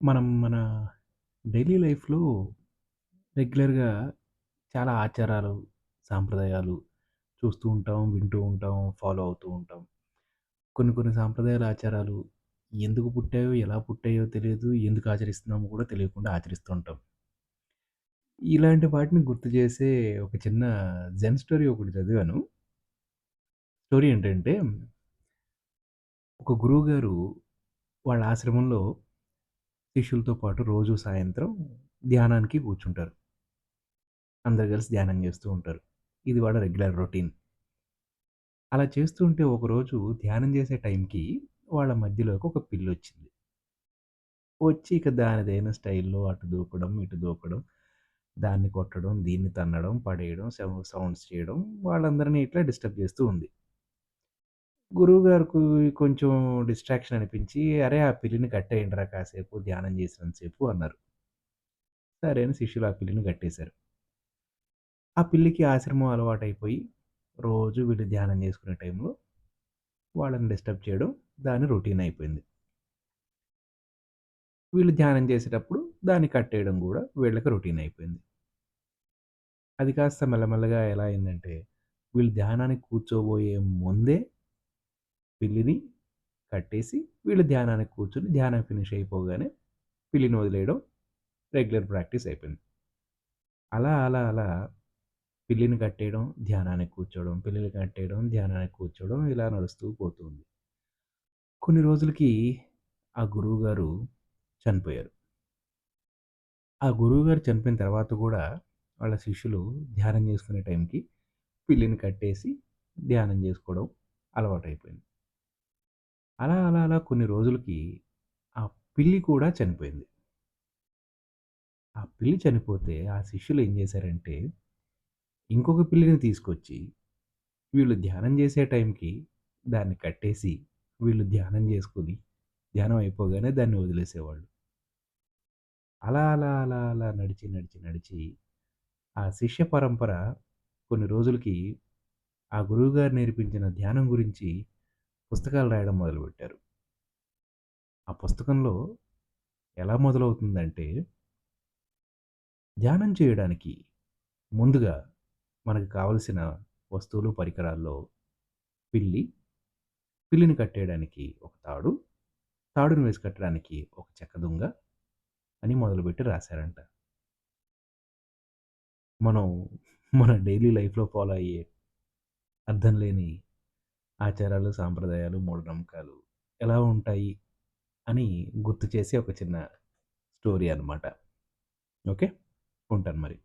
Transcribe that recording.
మనం మన డైలీ లైఫ్‌లో రెగ్యులర్‌గా చాలా ఆచారాలు, సాంప్రదాయాలు చూస్తూ ఉంటాం, వింటూ ఉంటాం, ఫాలో అవుతూ ఉంటాం. కొన్ని కొన్ని సాంప్రదాయాలు, ఆచారాలు ఎందుకు పుట్టాయో, ఎలా పుట్టాయో తెలియదు. ఎందుకు ఆచరిస్తున్నామో కూడా తెలియకుండా ఆచరిస్తూ ఉంటాం. ఇలాంటి వాటిని గుర్తు చేసే ఒక చిన్న జెన్ స్టోరీ ఒకటి చదివాను. స్టోరీ ఏంటంటే ఒక గురువుగారు వాళ్ళ ఆశ్రమంలో శిష్యులతో పాటు రోజు సాయంత్రం ధ్యానానికి కూర్చుంటారు. అందరు కలిసి ధ్యానం చేస్తూ ఉంటారు. ఇది వాళ్ళ రెగ్యులర్ రొటీన్. అలా చేస్తూ ఉంటే ఒకరోజు ధ్యానం చేసే టైంకి వాళ్ళ మధ్యలోకి ఒక పిల్లొచ్చింది. వచ్చి ఇక దానిదైన స్టైల్‌లో అటు దూకడం, ఇటు దూకడం, దాన్ని కొట్టడం, దీన్ని తన్నడం, పడేయడం, సౌండ్స్ చేయడం వాళ్ళందరిని ఇట్లా డిస్టర్బ్ చేస్తూ ఉంది. గురువు గారికి కొంచెం డిస్ట్రాక్షన్ అనిపించి, "అరే! ఆ పిల్లిని కట్టేయండిరా కాసేపు ధ్యానం చేసినంతసేపు అన్నారు. సరే అని శిష్యులు ఆ పిల్లిని కట్టేశారు. ఆ పిల్లికి ఆశ్రమం అలవాటైపోయి, రోజు వీళ్ళు ధ్యానం చేసుకునే టైంలో వాళ్ళని డిస్టర్బ్ చేయడం దాని రొటీన్ అయిపోయింది. వీళ్ళు ధ్యానం చేసేటప్పుడు దాన్ని కట్టేయడం కూడా వీళ్ళకి రొటీన్ అయిపోయింది. అది కాస్త మెల్లమెల్లగా ఎలా అయిందంటే, వీళ్ళు ధ్యానానికి కూర్చోబోయే ముందే పిల్లిని కట్టేసి, వీళ్ళు ధ్యానానికి కూర్చొని ధ్యానం ఫినిష్ అయిపోగానే పిల్లిని వదిలేయడం రెగ్యులర్ ప్రాక్టీస్ అయిపోయింది. అలా, అలా, అలా పిల్లిని కట్టేయడం, ధ్యానానికి కూర్చోవడం, పిల్లిని కట్టేయడం, ధ్యానానికి కూర్చోవడం ఇలా నడుస్తూ పోతుంది. కొన్ని రోజులకి ఆ గురువుగారు చనిపోయారు. ఆ గురువుగారు చనిపోయిన తర్వాత కూడా వాళ్ళ శిష్యులు ధ్యానం చేసుకునే టైంకి పిల్లిని కట్టేసి ధ్యానం చేసుకోవడం అలవాటైపోయింది. అలా, అలా, అలా కొన్ని రోజులకి ఆ పిల్లి కూడా చనిపోయింది. ఆ పిల్లి చనిపోతే ఆ శిష్యులు ఏం చేశారంటే, ఇంకొక పిల్లిని తీసుకొచ్చి వీళ్ళు ధ్యానం చేసే టైంకి దాన్ని కట్టేసి, వీళ్ళు ధ్యానం చేసుకొని, ధ్యానం అయిపోగానే దాన్ని వదిలేసేవాళ్ళు. అలా, అలా, అలా, అలా నడిచి, నడిచి, నడిచి ఆ శిష్య పరంపర కొన్ని రోజులకి ఆ గురువుగారు నేర్పించిన ధ్యానం గురించి పుస్తకాలు రాయడం మొదలుపెట్టారు. ఆ పుస్తకంలో ఎలా మొదలవుతుందంటే ధ్యానం చేయడానికి ముందుగా మనకు కావలసిన వస్తువులు, పరికరాల్లో పిల్లి, పిల్లిని కట్టేయడానికి ఒక తాడు, తాడుని వేసి కట్టడానికి ఒక చెక్క దుంగ అని మొదలుపెట్టి రాశారంట. మనం మన డైలీ లైఫ్‌లో ఫాలో అయ్యే అర్థం లేని ఆచారాలు, సాంప్రదాయాలు, మూఢనమ్మకాలు ఎలా ఉంటాయి అని గుర్తు చేసే ఒక చిన్న స్టోరీ అనమాట. ఓకే. ఉంటాను మరి.